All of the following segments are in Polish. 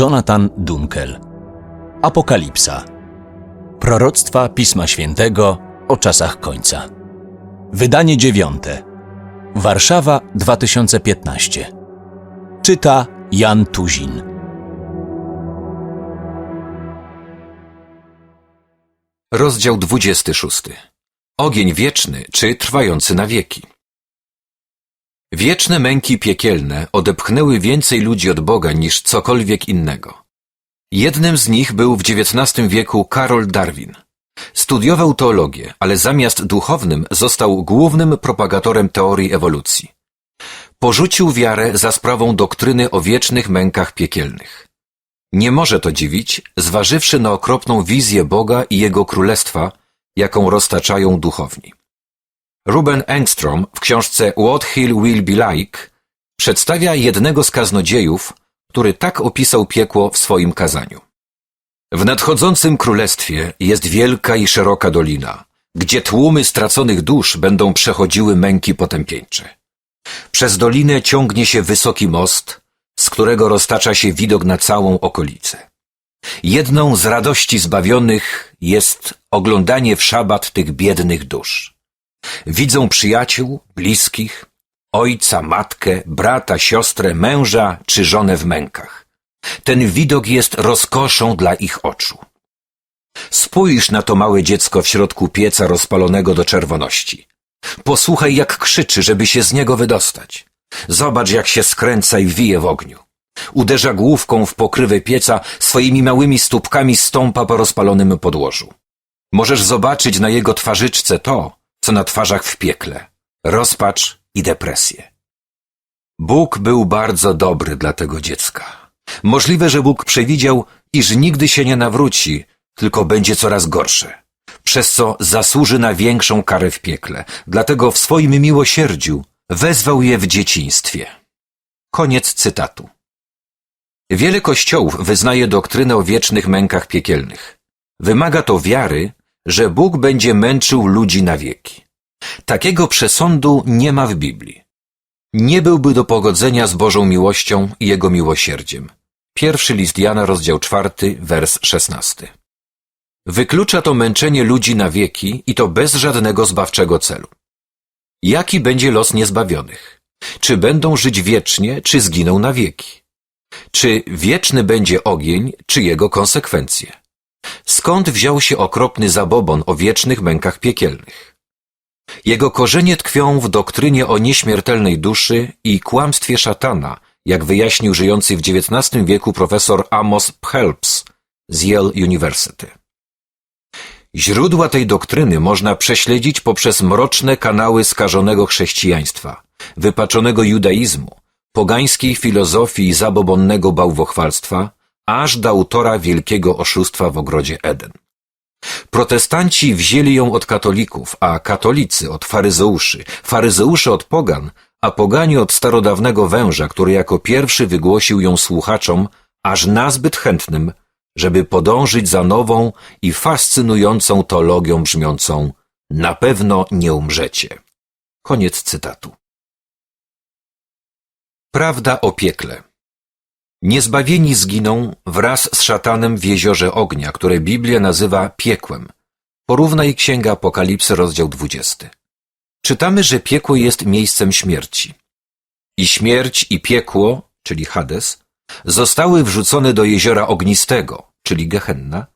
Jonathan Dunkel. Apokalipsa. Proroctwa Pisma Świętego o czasach końca. Wydanie dziewiąte. Warszawa 2015. Czyta Jan Tuzin. Rozdział 26. Ogień wieczny czy trwający na wieki. Wieczne męki piekielne odepchnęły więcej ludzi od Boga niż cokolwiek innego. Jednym z nich był w XIX wieku Karol Darwin. Studiował teologię, ale zamiast duchownym został głównym propagatorem teorii ewolucji. Porzucił wiarę za sprawą doktryny o wiecznych mękach piekielnych. Nie może to dziwić, zważywszy na okropną wizję Boga i Jego Królestwa, jaką roztaczają duchowni. Ruben Engstrom w książce What Hill Will Be Like przedstawia jednego z kaznodziejów, który tak opisał piekło w swoim kazaniu. W nadchodzącym królestwie jest wielka i szeroka dolina, gdzie tłumy straconych dusz będą przechodziły męki potępieńcze. Przez dolinę ciągnie się wysoki most, z którego roztacza się widok na całą okolicę. Jedną z radości zbawionych jest oglądanie w szabat tych biednych dusz. Widzą przyjaciół, bliskich, ojca, matkę, brata, siostrę, męża czy żonę w mękach. Ten widok jest rozkoszą dla ich oczu. Spójrz na to małe dziecko w środku pieca rozpalonego do czerwoności. Posłuchaj, jak krzyczy, żeby się z niego wydostać. Zobacz, jak się skręca i wije w ogniu. Uderza główką w pokrywę pieca, swoimi małymi stópkami stąpa po rozpalonym podłożu. Możesz zobaczyć na jego twarzyczce to, co na twarzach w piekle. Rozpacz i depresję. Bóg był bardzo dobry dla tego dziecka. Możliwe, że Bóg przewidział, iż nigdy się nie nawróci, tylko będzie coraz gorsze, przez co zasłuży na większą karę w piekle. Dlatego w swoim miłosierdziu wezwał je w dzieciństwie. Koniec cytatu. Wiele kościołów wyznaje doktrynę o wiecznych mękach piekielnych. Wymaga to wiary, że Bóg będzie męczył ludzi na wieki. Takiego przesądu nie ma w Biblii. Nie byłby do pogodzenia z Bożą miłością i Jego miłosierdziem. Pierwszy list Jana, rozdział czwarty, wers szesnasty. Wyklucza to męczenie ludzi na wieki i to bez żadnego zbawczego celu. Jaki będzie los niezbawionych? Czy będą żyć wiecznie, czy zginą na wieki? Czy wieczny będzie ogień, czy jego konsekwencje? Skąd wziął się okropny zabobon o wiecznych mękach piekielnych? Jego korzenie tkwią w doktrynie o nieśmiertelnej duszy i kłamstwie szatana, jak wyjaśnił żyjący w XIX wieku profesor Amos Phelps z Yale University. Źródła tej doktryny można prześledzić poprzez mroczne kanały skażonego chrześcijaństwa, wypaczonego judaizmu, pogańskiej filozofii zabobonnego bałwochwalstwa, aż do autora wielkiego oszustwa w ogrodzie Eden. Protestanci wzięli ją od katolików, a katolicy od faryzeuszy, faryzeusze od pogan, a pogani od starodawnego węża, który jako pierwszy wygłosił ją słuchaczom, aż nazbyt chętnym, żeby podążyć za nową i fascynującą teologią brzmiącą na pewno nie umrzecie. Koniec cytatu. Prawda o piekle. Niezbawieni zginą wraz z szatanem w jeziorze ognia, które Biblia nazywa piekłem. Porównaj Księga Apokalipsy, rozdział 20. Czytamy, że piekło jest miejscem śmierci. I śmierć i piekło, czyli Hades, zostały wrzucone do jeziora ognistego, czyli Gehenna.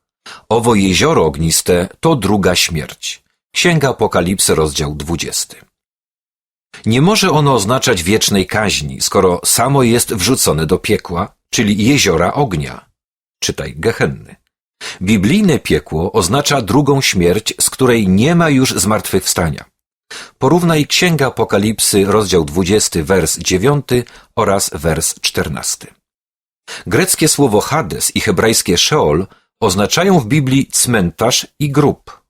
Owo jezioro ogniste to druga śmierć. Księga Apokalipsy, rozdział 20. Nie może ono oznaczać wiecznej kaźni, skoro samo jest wrzucone do piekła, czyli jeziora ognia. Czytaj Gehenny. Biblijne piekło oznacza drugą śmierć, z której nie ma już zmartwychwstania. Porównaj Księga Apokalipsy, rozdział 20, wers 9 oraz wers 14. Greckie słowo Hades i hebrajskie Sheol oznaczają w Biblii cmentarz i grób.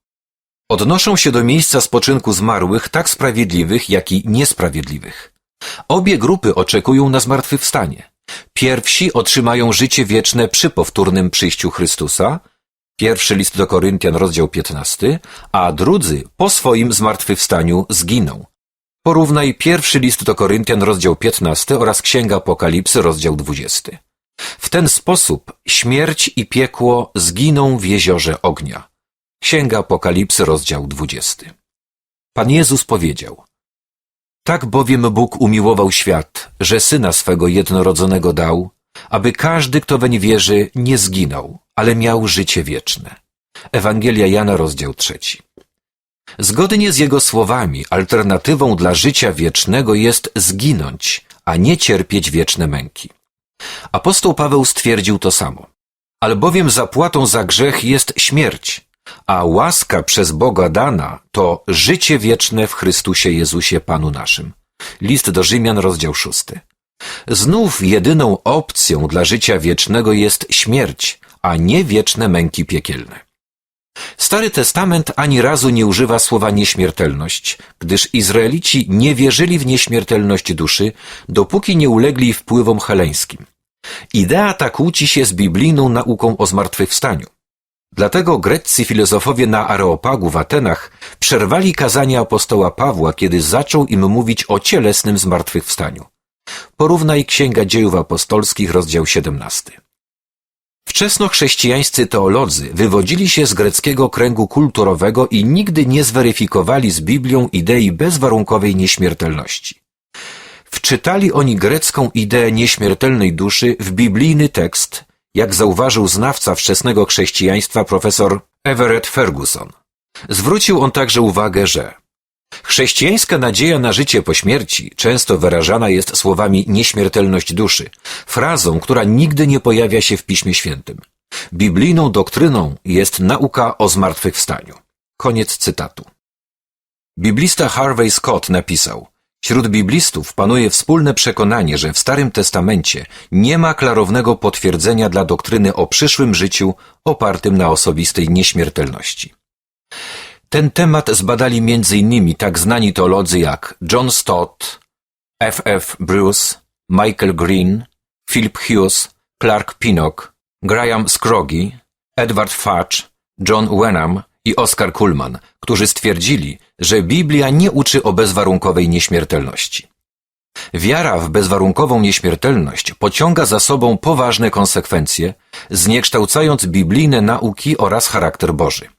Odnoszą się do miejsca spoczynku zmarłych tak sprawiedliwych, jak i niesprawiedliwych. Obie grupy oczekują na zmartwychwstanie. Pierwsi otrzymają życie wieczne przy powtórnym przyjściu Chrystusa, pierwszy list do Koryntian, rozdział 15, a drudzy po swoim zmartwychwstaniu zginą. Porównaj pierwszy list do Koryntian, rozdział 15 oraz Księga Apokalipsy, rozdział 20. W ten sposób śmierć i piekło zginą w jeziorze ognia. Księga Apokalipsy, rozdział 20. Pan Jezus powiedział: Tak bowiem Bóg umiłował świat, że syna swego jednorodzonego dał, aby każdy, kto weń wierzy, nie zginął, ale miał życie wieczne. Ewangelia Jana, rozdział 3. Zgodnie z jego słowami, alternatywą dla życia wiecznego jest zginąć, a nie cierpieć wieczne męki. Apostoł Paweł stwierdził to samo. Albowiem zapłatą za grzech jest śmierć, a łaska przez Boga dana to życie wieczne w Chrystusie Jezusie Panu naszym. List do Rzymian, rozdział 6. Znów jedyną opcją dla życia wiecznego jest śmierć, a nie wieczne męki piekielne. Stary Testament ani razu nie używa słowa nieśmiertelność, gdyż Izraelici nie wierzyli w nieśmiertelność duszy, dopóki nie ulegli wpływom heleńskim. Idea ta kłóci się z biblijną nauką o zmartwychwstaniu. Dlatego greccy filozofowie na Areopagu w Atenach przerwali kazania apostoła Pawła, kiedy zaczął im mówić o cielesnym zmartwychwstaniu. Porównaj Księga Dziejów Apostolskich, rozdział 17. Wczesnochrześcijańscy teolodzy wywodzili się z greckiego kręgu kulturowego i nigdy nie zweryfikowali z Biblią idei bezwarunkowej nieśmiertelności. Wczytali oni grecką ideę nieśmiertelnej duszy w biblijny tekst, jak zauważył znawca wczesnego chrześcijaństwa profesor Everett Ferguson. Zwrócił on także uwagę, że Chrześcijańska nadzieja na życie po śmierci często wyrażana jest słowami nieśmiertelność duszy, frazą, która nigdy nie pojawia się w Piśmie Świętym. Biblijną doktryną jest nauka o zmartwychwstaniu. Koniec cytatu. Biblista Harvey Scott napisał Wśród biblistów panuje wspólne przekonanie, że w Starym Testamencie nie ma klarownego potwierdzenia dla doktryny o przyszłym życiu opartym na osobistej nieśmiertelności. Ten temat zbadali m.in. tak znani teolodzy jak John Stott, F. F. Bruce, Michael Green, Philip Hughes, Clark Pinnock, Graham Scroggie, Edward Fudge, John Wenham i Oscar Kuhlman, którzy stwierdzili, że Biblia nie uczy o bezwarunkowej nieśmiertelności. Wiara w bezwarunkową nieśmiertelność pociąga za sobą poważne konsekwencje, zniekształcając biblijne nauki oraz charakter Boży.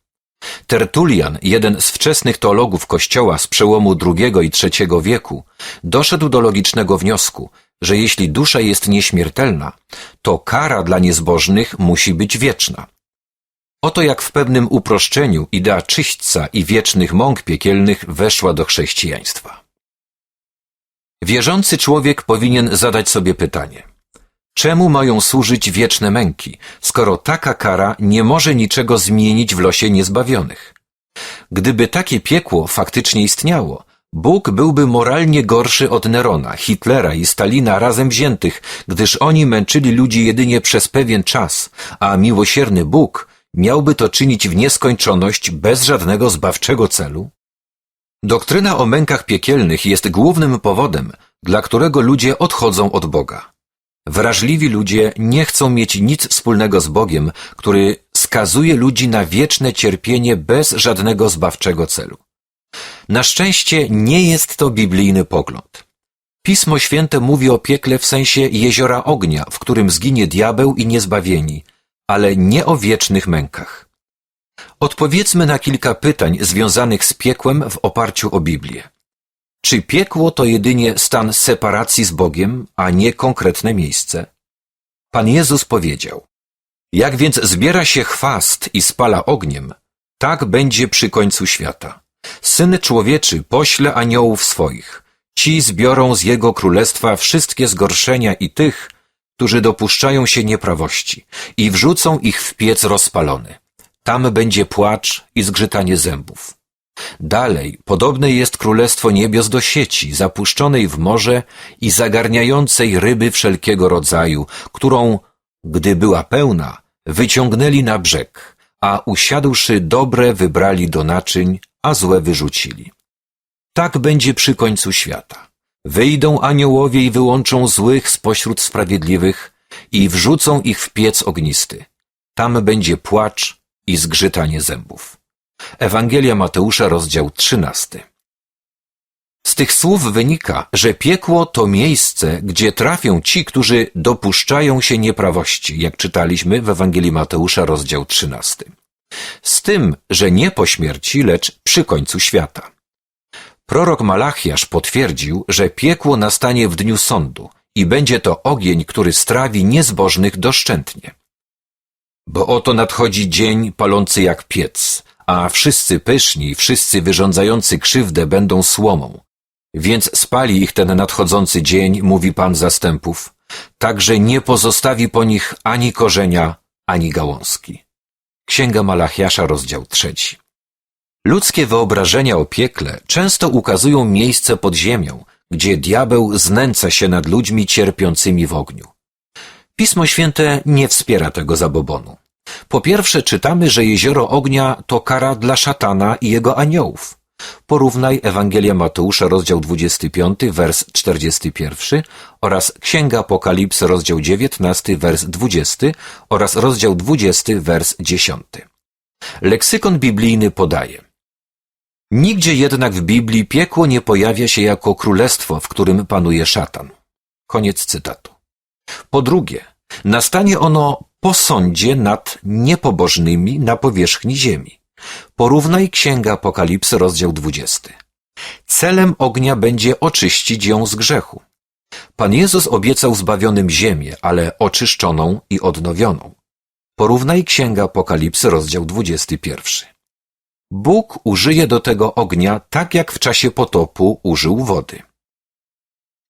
Tertulian, jeden z wczesnych teologów Kościoła z przełomu II i III wieku, doszedł do logicznego wniosku, że jeśli dusza jest nieśmiertelna, to kara dla niezbożnych musi być wieczna. Oto jak w pewnym uproszczeniu idea czyśćca i wiecznych mąk piekielnych weszła do chrześcijaństwa. Wierzący człowiek powinien zadać sobie pytanie – Czemu mają służyć wieczne męki, skoro taka kara nie może niczego zmienić w losie niezbawionych? Gdyby takie piekło faktycznie istniało, Bóg byłby moralnie gorszy od Nerona, Hitlera i Stalina razem wziętych, gdyż oni męczyli ludzi jedynie przez pewien czas, a miłosierny Bóg miałby to czynić w nieskończoność bez żadnego zbawczego celu? Doktryna o mękach piekielnych jest głównym powodem, dla którego ludzie odchodzą od Boga. Wrażliwi ludzie nie chcą mieć nic wspólnego z Bogiem, który skazuje ludzi na wieczne cierpienie bez żadnego zbawczego celu. Na szczęście nie jest to biblijny pogląd. Pismo Święte mówi o piekle w sensie jeziora ognia, w którym zginie diabeł i niezbawieni, ale nie o wiecznych mękach. Odpowiedzmy na kilka pytań związanych z piekłem w oparciu o Biblię. Czy piekło to jedynie stan separacji z Bogiem, a nie konkretne miejsce? Pan Jezus powiedział, jak więc zbiera się chwast i spala ogniem, tak będzie przy końcu świata. Syn człowieczy pośle aniołów swoich. Ci zbiorą z jego królestwa wszystkie zgorszenia i tych, którzy dopuszczają się nieprawości i wrzucą ich w piec rozpalony. Tam będzie płacz i zgrzytanie zębów. Dalej, podobne jest królestwo niebios do sieci, zapuszczonej w morze i zagarniającej ryby wszelkiego rodzaju, którą, gdy była pełna, wyciągnęli na brzeg, a usiadłszy dobre wybrali do naczyń, a złe wyrzucili. Tak będzie przy końcu świata. Wyjdą aniołowie i wyłączą złych spośród sprawiedliwych i wrzucą ich w piec ognisty. Tam będzie płacz i zgrzytanie zębów. Ewangelia Mateusza, rozdział 13. Z tych słów wynika, że piekło to miejsce, gdzie trafią ci, którzy dopuszczają się nieprawości, jak czytaliśmy w Ewangelii Mateusza, rozdział 13. Z tym, że nie po śmierci, lecz przy końcu świata. Prorok Malachiasz potwierdził, że piekło nastanie w dniu sądu i będzie to ogień, który strawi niezbożnych doszczętnie. Bo oto nadchodzi dzień palący jak piec, a wszyscy pyszni, wszyscy wyrządzający krzywdę będą słomą. Więc spali ich ten nadchodzący dzień, mówi Pan zastępów, tak że nie pozostawi po nich ani korzenia, ani gałązki. Księga Malachiasza, rozdział trzeci. Ludzkie wyobrażenia o piekle często ukazują miejsce pod ziemią, gdzie diabeł znęca się nad ludźmi cierpiącymi w ogniu. Pismo Święte nie wspiera tego zabobonu. Po pierwsze czytamy, że jezioro ognia to kara dla szatana i jego aniołów. Porównaj Ewangelia Mateusza, rozdział 25, wers 41 oraz Księga Apokalipsy, rozdział 19, wers 20 oraz rozdział 20, wers 10. Leksykon biblijny podaje Nigdzie jednak w Biblii piekło nie pojawia się jako królestwo, w którym panuje szatan. Koniec cytatu. Po drugie, nastanie ono po sądzie nad niepobożnymi na powierzchni ziemi. Porównaj Księga Apokalipsy, rozdział 20. Celem ognia będzie oczyścić ją z grzechu. Pan Jezus obiecał zbawionym ziemię, ale oczyszczoną i odnowioną. Porównaj Księga Apokalipsy, rozdział 21. Bóg użyje do tego ognia tak jak w czasie potopu użył wody.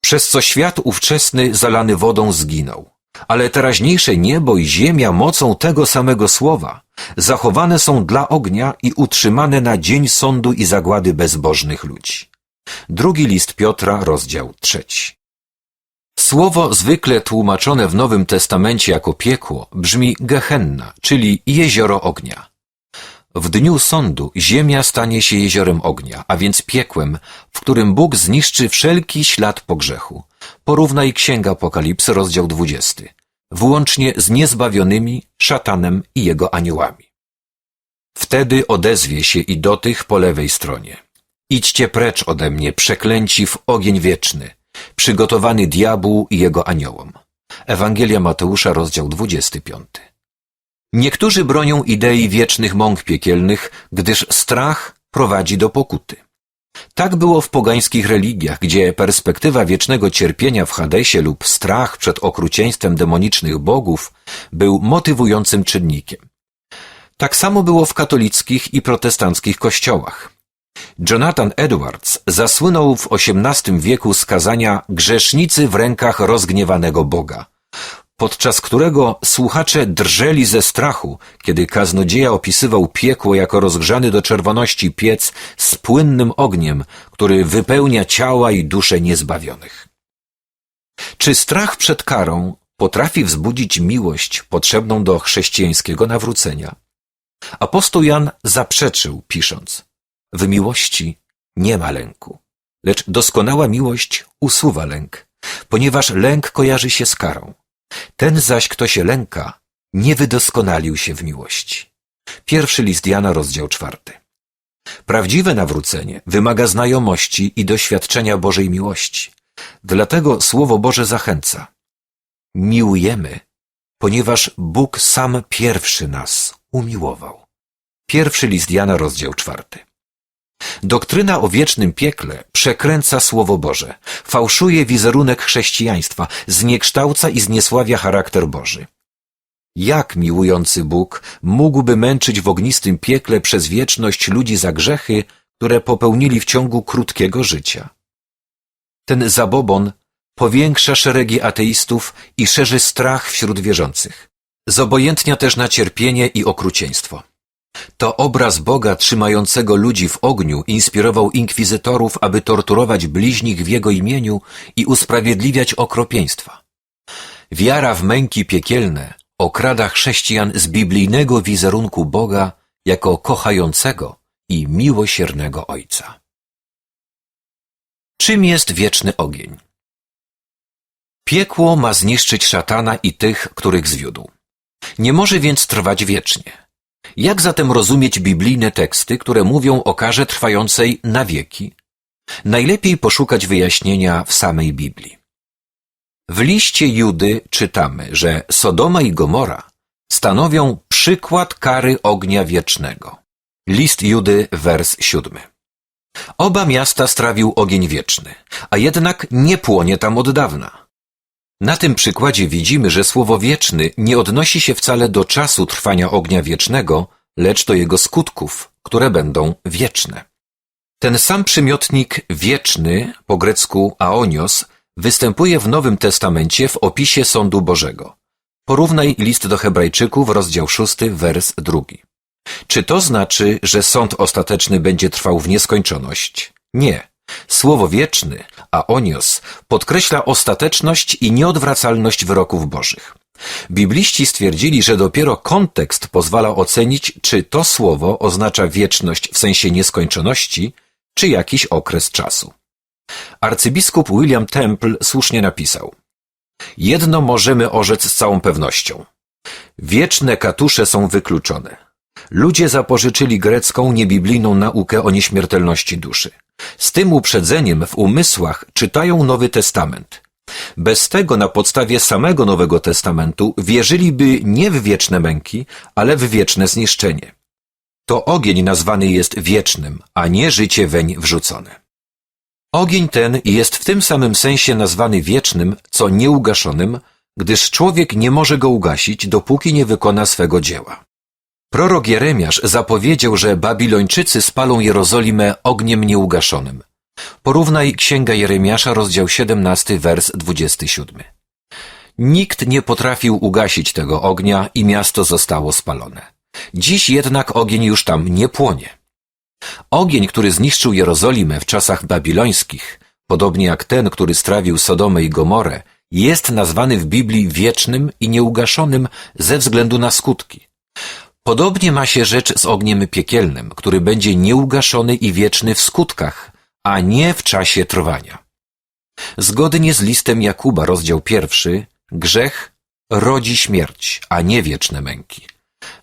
Przez co świat ówczesny zalany wodą zginął, ale teraźniejsze niebo i ziemia mocą tego samego słowa zachowane są dla ognia i utrzymane na dzień sądu i zagłady bezbożnych ludzi. Drugi list Piotra, rozdział trzeci. Słowo zwykle tłumaczone w Nowym Testamencie jako piekło brzmi Gehenna, czyli jezioro ognia. W dniu sądu ziemia stanie się jeziorem ognia, a więc piekłem, w którym Bóg zniszczy wszelki ślad po grzechu. Porównaj Księga Apokalipsy, rozdział 20, włącznie z niezbawionymi, szatanem i jego aniołami. Wtedy odezwie się i do tych po lewej stronie. Idźcie precz ode mnie, przeklęci w ogień wieczny, przygotowany diabłu i jego aniołom. Ewangelia Mateusza, rozdział 25. Niektórzy bronią idei wiecznych mąk piekielnych, gdyż strach prowadzi do pokuty. Tak było w pogańskich religiach, gdzie perspektywa wiecznego cierpienia w Hadesie lub strach przed okrucieństwem demonicznych bogów był motywującym czynnikiem. Tak samo było w katolickich i protestanckich kościołach. Jonathan Edwards zasłynął w XVIII wieku skazania grzesznicy w rękach rozgniewanego Boga podczas którego słuchacze drżeli ze strachu, kiedy kaznodzieja opisywał piekło jako rozgrzany do czerwoności piec z płynnym ogniem, który wypełnia ciała i dusze niezbawionych. Czy strach przed karą potrafi wzbudzić miłość potrzebną do chrześcijańskiego nawrócenia? Apostoł Jan zaprzeczył, pisząc: W miłości nie ma lęku, lecz doskonała miłość usuwa lęk, ponieważ lęk kojarzy się z karą. Ten zaś, kto się lęka, nie wydoskonalił się w miłości. Pierwszy list Jana, rozdział czwarty. Prawdziwe nawrócenie wymaga znajomości i doświadczenia Bożej miłości. Dlatego Słowo Boże zachęca. Miłujemy, ponieważ Bóg sam pierwszy nas umiłował. Pierwszy list Jana, rozdział czwarty. Doktryna o wiecznym piekle przekręca Słowo Boże, fałszuje wizerunek chrześcijaństwa, zniekształca i zniesławia charakter Boży. Jak miłujący Bóg mógłby męczyć w ognistym piekle przez wieczność ludzi za grzechy, które popełnili w ciągu krótkiego życia? Ten zabobon powiększa szeregi ateistów i szerzy strach wśród wierzących. Zobojętnia też na cierpienie i okrucieństwo. To obraz Boga trzymającego ludzi w ogniu inspirował inkwizytorów, aby torturować bliźnich w Jego imieniu i usprawiedliwiać okropieństwa. Wiara w męki piekielne okrada chrześcijan z biblijnego wizerunku Boga jako kochającego i miłosiernego Ojca. Czym jest wieczny ogień? Piekło ma zniszczyć szatana i tych, których zwiódł. Nie może więc trwać wiecznie. Jak zatem rozumieć biblijne teksty, które mówią o karze trwającej na wieki? najlepiej poszukać wyjaśnienia w samej Biblii. W liście Judy czytamy, że Sodoma i Gomora stanowią przykład kary ognia wiecznego. List Judy, wers siódmy. Oba miasta strawił ogień wieczny, a jednak nie płonie tam od dawna. Na tym przykładzie widzimy, że słowo wieczny nie odnosi się wcale do czasu trwania ognia wiecznego, lecz do jego skutków, które będą wieczne. Ten sam przymiotnik wieczny, po grecku aonios, występuje w Nowym Testamencie w opisie sądu Bożego. Porównaj list do Hebrajczyków, rozdział 6, wers 2. Czy to znaczy, że sąd ostateczny będzie trwał w nieskończoność? Nie. Słowo wieczny, aonios, podkreśla ostateczność i nieodwracalność wyroków bożych. Bibliści stwierdzili, że dopiero kontekst pozwala ocenić, czy to słowo oznacza wieczność w sensie nieskończoności, czy jakiś okres czasu. Arcybiskup William Temple słusznie napisał Jedno możemy orzec z całą pewnością. Wieczne katusze są wykluczone. Ludzie zapożyczyli grecką, niebiblijną naukę o nieśmiertelności duszy. Z tym uprzedzeniem w umysłach czytają Nowy Testament. Bez tego na podstawie samego Nowego Testamentu wierzyliby nie w wieczne męki, ale w wieczne zniszczenie. To ogień nazwany jest wiecznym, a nie życie weń wrzucone. Ogień ten jest w tym samym sensie nazwany wiecznym, co nieugaszonym, gdyż człowiek nie może go ugasić, dopóki nie wykona swego dzieła. Prorok Jeremiasz zapowiedział, że Babilończycy spalą Jerozolimę ogniem nieugaszonym. Porównaj Księga Jeremiasza, rozdział 17, wers 27. Nikt nie potrafił ugasić tego ognia i miasto zostało spalone. Dziś jednak ogień już tam nie płonie. Ogień, który zniszczył Jerozolimę w czasach babilońskich, podobnie jak ten, który strawił Sodomę i Gomorę, jest nazwany w Biblii wiecznym i nieugaszonym ze względu na skutki. Podobnie ma się rzecz z ogniem piekielnym, który będzie nieugaszony i wieczny w skutkach, a nie w czasie trwania. Zgodnie z listem Jakuba, rozdział pierwszy, grzech rodzi śmierć, a nie wieczne męki.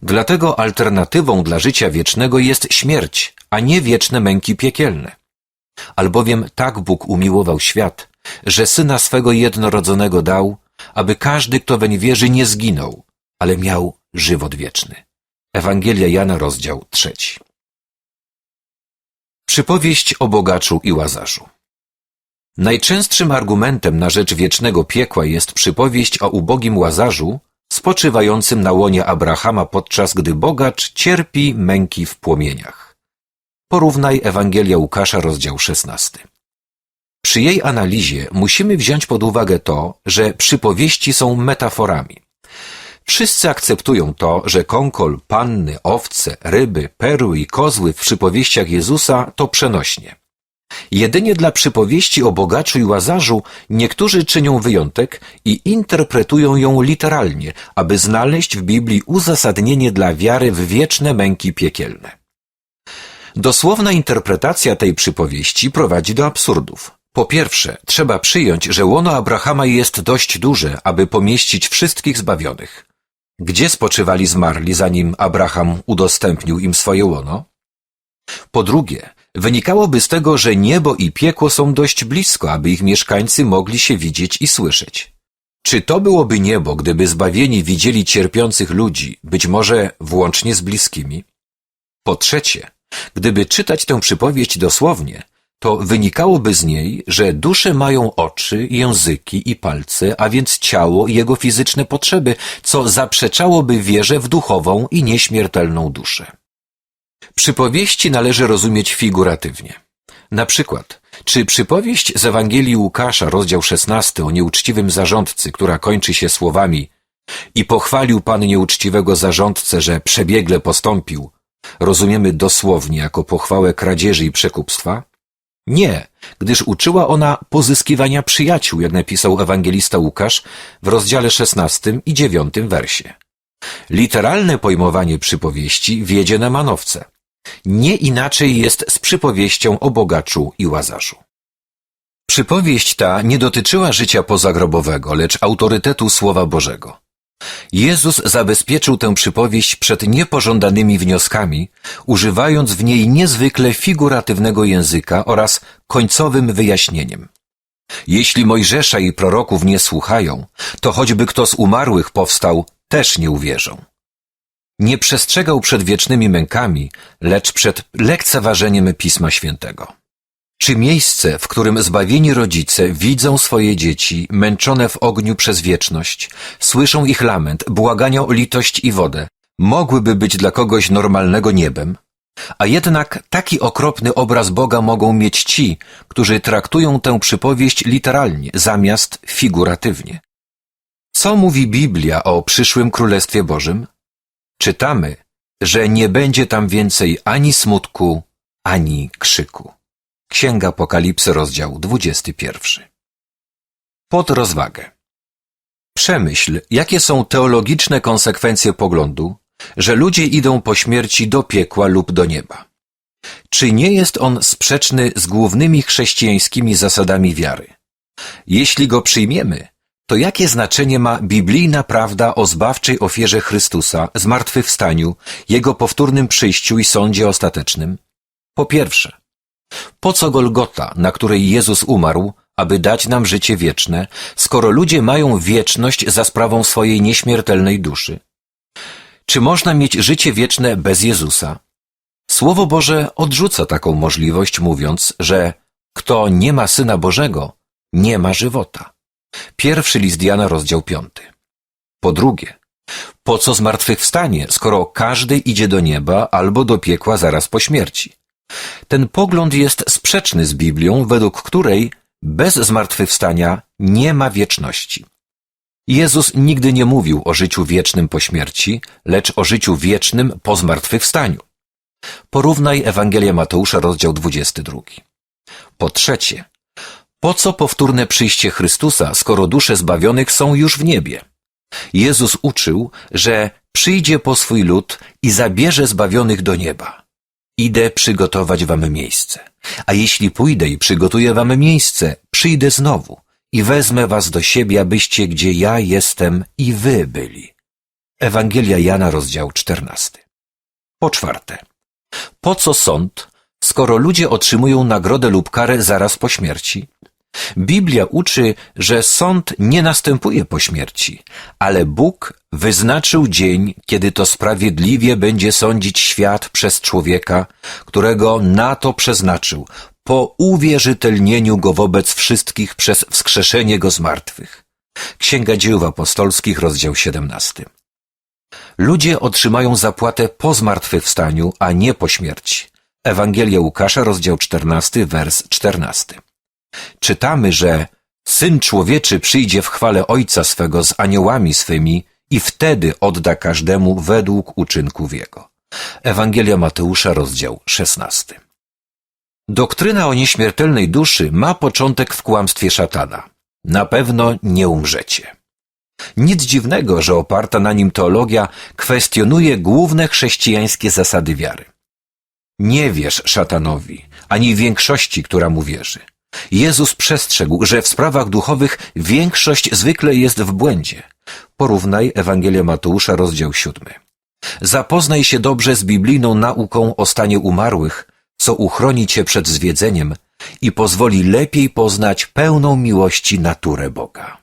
Dlatego alternatywą dla życia wiecznego jest śmierć, a nie wieczne męki piekielne. Albowiem tak Bóg umiłował świat, że Syna swego jednorodzonego dał, aby każdy, kto weń wierzy, nie zginął, ale miał żywot wieczny. Ewangelia Jana, rozdział trzeci. Przypowieść o bogaczu i łazarzu. Najczęstszym argumentem na rzecz wiecznego piekła jest przypowieść o ubogim łazarzu, spoczywającym na łonie Abrahama podczas gdy bogacz cierpi męki w płomieniach. Porównaj Ewangelia Łukasza, rozdział 16. Przy jej analizie musimy wziąć pod uwagę to, że przypowieści są metaforami. Wszyscy akceptują to, że konkol, panny, owce, ryby, perły i kozły w przypowieściach Jezusa to przenośnie. Jedynie dla przypowieści o bogaczu i łazarzu niektórzy czynią wyjątek i interpretują ją literalnie, aby znaleźć w Biblii uzasadnienie dla wiary w wieczne męki piekielne. Dosłowna interpretacja tej przypowieści prowadzi do absurdów. Po pierwsze, trzeba przyjąć, że łono Abrahama jest dość duże, aby pomieścić wszystkich zbawionych. Gdzie spoczywali zmarli, zanim Abraham udostępnił im swoje łono? Po drugie, wynikałoby z tego, że niebo i piekło są dość blisko, aby ich mieszkańcy mogli się widzieć i słyszeć. Czy to byłoby niebo, gdyby zbawieni widzieli cierpiących ludzi, być może włącznie z bliskimi? Po trzecie, gdyby czytać tę przypowieść dosłownie, to wynikałoby z niej, że dusze mają oczy, języki i palce, a więc ciało i jego fizyczne potrzeby, co zaprzeczałoby wierze w duchową i nieśmiertelną duszę. Przypowieści należy rozumieć figuratywnie. Na przykład, czy przypowieść z Ewangelii Łukasza, rozdział 16 o nieuczciwym zarządcy, która kończy się słowami i pochwalił Pan nieuczciwego zarządcę, że przebiegle postąpił, rozumiemy dosłownie jako pochwałę kradzieży i przekupstwa? Nie, gdyż uczyła ona pozyskiwania przyjaciół, jak napisał ewangelista Łukasz w rozdziale 16 i 9 wersie. Literalne pojmowanie przypowieści wiedzie na manowce. Nie inaczej jest z przypowieścią o bogaczu i łazarzu. Przypowieść ta nie dotyczyła życia pozagrobowego, lecz autorytetu Słowa Bożego. Jezus zabezpieczył tę przypowieść przed niepożądanymi wnioskami, używając w niej niezwykle figuratywnego języka oraz końcowym wyjaśnieniem. Jeśli Mojżesza i proroków nie słuchają, to choćby kto z umarłych powstał, też nie uwierzą. Nie przestrzegał przed wiecznymi mękami, lecz przed lekceważeniem Pisma Świętego. Czy miejsce, w którym zbawieni rodzice widzą swoje dzieci męczone w ogniu przez wieczność, słyszą ich lament, błagania o litość i wodę, mogłyby być dla kogoś normalnego niebem? A jednak taki okropny obraz Boga mogą mieć ci, którzy traktują tę przypowieść literalnie, zamiast figuratywnie. Co mówi Biblia o przyszłym Królestwie Bożym? Czytamy, że nie będzie tam więcej ani smutku, ani krzyku. Księga Apokalipsy, rozdział 21. Pod rozwagę. Przemyśl, jakie są teologiczne konsekwencje poglądu, że ludzie idą po śmierci do piekła lub do nieba. Czy nie jest on sprzeczny z głównymi chrześcijańskimi zasadami wiary? Jeśli go przyjmiemy, to jakie znaczenie ma biblijna prawda o zbawczej ofierze Chrystusa, zmartwychwstaniu, Jego powtórnym przyjściu i sądzie ostatecznym? Po pierwsze, po co Golgota, na której Jezus umarł, aby dać nam życie wieczne, skoro ludzie mają wieczność za sprawą swojej nieśmiertelnej duszy? Czy można mieć życie wieczne bez Jezusa? Słowo Boże odrzuca taką możliwość, mówiąc, że kto nie ma Syna Bożego, nie ma żywota. Pierwszy list Jana, rozdział piąty. Po drugie, po co zmartwychwstanie, skoro każdy idzie do nieba albo do piekła zaraz po śmierci? Ten pogląd jest sprzeczny z Biblią, według której bez zmartwychwstania nie ma wieczności. Jezus nigdy nie mówił o życiu wiecznym po śmierci, lecz o życiu wiecznym po zmartwychwstaniu. Porównaj Ewangelię Mateusza, rozdział 22. Po trzecie, po co powtórne przyjście Chrystusa, skoro dusze zbawionych są już w niebie? Jezus uczył, że przyjdzie po swój lud i zabierze zbawionych do nieba. Idę przygotować wam miejsce. A jeśli pójdę i przygotuję wam miejsce, przyjdę znowu i wezmę was do siebie, abyście gdzie ja jestem i wy byli. Ewangelia Jana, rozdział 14. Po czwarte, po co sąd, skoro ludzie otrzymują nagrodę lub karę zaraz po śmierci? Biblia uczy, że sąd nie następuje po śmierci, ale Bóg wyznaczył dzień, kiedy to sprawiedliwie będzie sądzić świat przez człowieka, którego na to przeznaczył, po uwierzytelnieniu go wobec wszystkich przez wskrzeszenie go z martwych. Księga Dzieł Apostolskich, rozdział 17. Ludzie otrzymają zapłatę po zmartwychwstaniu, a nie po śmierci. Ewangelia Łukasza, rozdział 14, wers 14 czytamy, że Syn Człowieczy przyjdzie w chwale Ojca swego z aniołami swymi i wtedy odda każdemu według uczynków jego. Ewangelia Mateusza, rozdział 16. Doktryna o nieśmiertelnej duszy ma początek w kłamstwie szatana. Na pewno nie umrzecie. Nic dziwnego, że oparta na nim teologia kwestionuje główne chrześcijańskie zasady wiary. Nie wierz szatanowi, ani większości, która mu wierzy. Jezus przestrzegł, że w sprawach duchowych większość zwykle jest w błędzie. Porównaj Ewangelię Mateusza, rozdział siódmy. Zapoznaj się dobrze z biblijną nauką o stanie umarłych, co uchroni cię przed zwiedzeniem i pozwoli lepiej poznać pełną miłości naturę Boga.